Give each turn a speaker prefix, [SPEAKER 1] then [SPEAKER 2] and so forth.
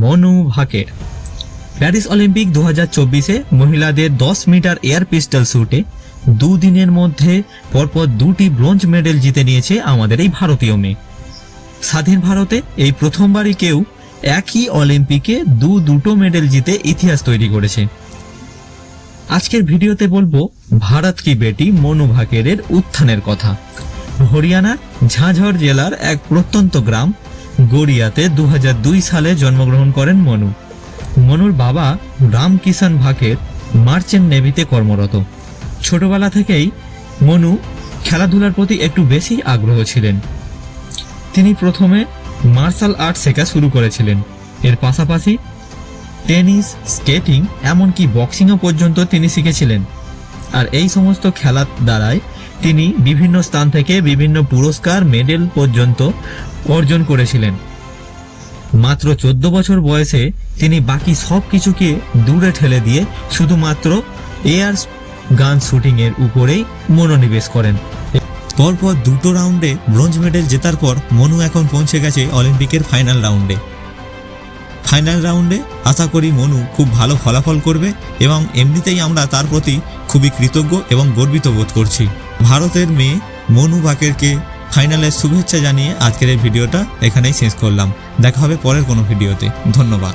[SPEAKER 1] Manu Bhaker Paris Olympic দু হাজার চব্বিশে মহিলাদের দশ মিটার এয়ার পিস্টল শ্যুটে দুদিনের মধ্যে পরপর দুটি ব্রোঞ্জ মেডেল জিতে নিয়েছে আমাদের এই ভারতীয় মেয়ে। স্বাধীন ভারতে এই প্রথমবারই কেউ একই অলিম্পিকে দু দুটো মেডেল জিতে ইতিহাস তৈরি করেছে। আজকের ভিডিওতে বলব, ভারত কি বেটি মনু ভাকেরের উত্থানের কথা। হরিয়ানার ঝাঁঝর জেলার এক প্রত্যন্ত গ্রাম গড়িয়াতে দু হাজার দুই সালে জন্মগ্রহণ করেন মনু। মনুর বাবা রামকিষান ভাকের মার্চেন্ট নেভিতে কর্মরত। ছোটবেলা থেকেই মনু খেলাধুলার প্রতি একটু বেশি আগ্রহ ছিলেন। তিনি প্রথমে মার্শাল আর্ট শেখা শুরু করেছিলেন। এর পাশাপাশি টেনিস, স্কেটিং, এমনকি বক্সিংও পর্যন্ত তিনি শিখেছিলেন। আর এই সমস্ত খেলার দ্বারাই তিনি বিভিন্ন স্থান থেকে বিভিন্ন পুরস্কার, মেডেল পর্যন্ত অর্জন করেছিলেন। মাত্র চোদ্দ বছর বয়সে তিনি বাকি সব কিছুকে দূরে ঠেলে দিয়ে শুধুমাত্র এয়ার গান শুটিংয়ের উপরেই মনোনিবেশ করেন। পরপর দুটো রাউন্ডে ব্রোঞ্জ মেডেল জেতার পর মনু এখন পৌঁছে গেছে অলিম্পিকের ফাইনাল রাউন্ডে। ফাইনাল রাউন্ডে আশা করি মনু খুব ভালো ফলাফল করবে এবং এমনিতেই আমরা তার প্রতি খুবই কৃতজ্ঞ এবং গর্বিত বোধ করছি। ভারতের মেয়ে মনু বাকেরকে ফাইনালের শুভেচ্ছা জানিয়ে আজকের এই ভিডিওটা এখানেই শেষ করলাম। দেখা হবে পরের কোনো ভিডিওতে। ধন্যবাদ।